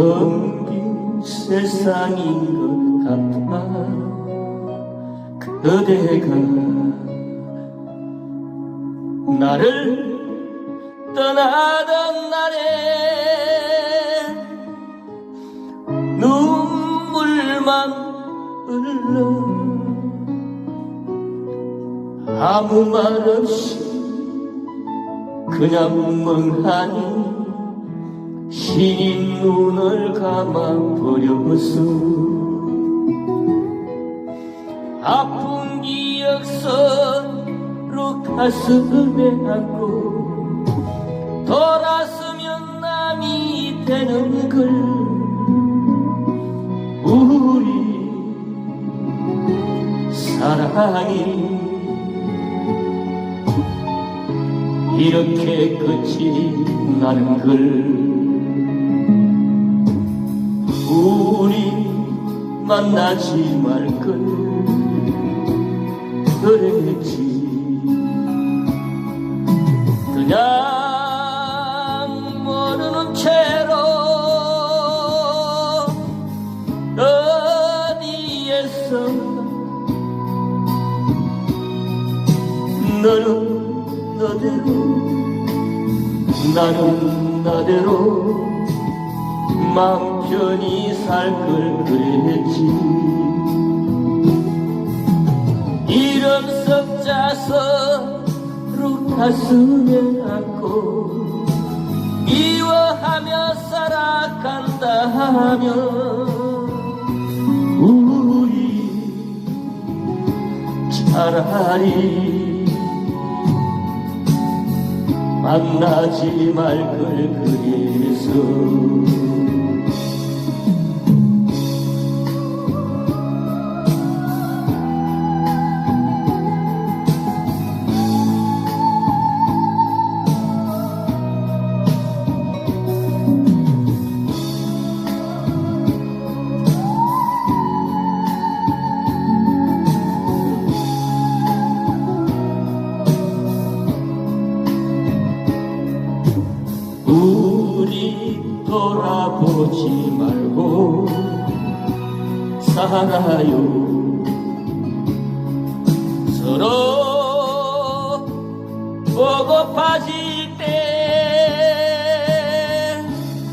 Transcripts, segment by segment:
더긴 세상인 것 같아. 그대가 나를 떠나던 날에 눈물만 흘러 아무 말 없이 그냥 멍하니 흰 눈을 감아버렸어 아픈 기억 서로 가슴에 안고 돌아서면 남이 되는 걸 우리 사랑이 이렇게 끝이 나는 걸 우리 만나지 말걸 그랬지. 그냥 모르는 채로 어디에서 너는 너대로 나는 나대로 맘 편히 살 걸 그랬지 로 가슴에 안고 미워하며 살아간다 하면 우리 차라리 만나지 말 걸 그래서 돌아보지 말고 살아요 서로 보고 빠질 때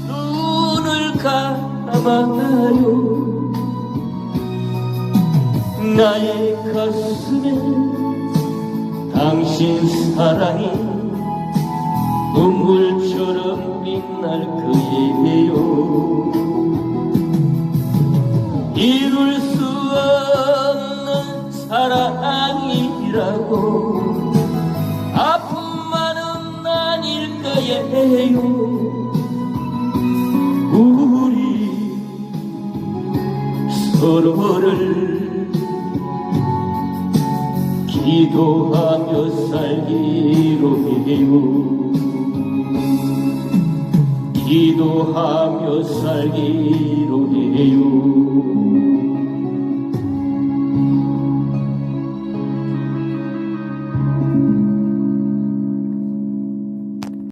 눈을 감아요. 나의 가슴에 당신 사랑이 눈물처럼 빛날 그예요. 이룰 수 없는 사랑이라고 아픔만은 아닐 거예요. 우리 서로를 기도하며 살기로 해요 기도하며 살기로 해요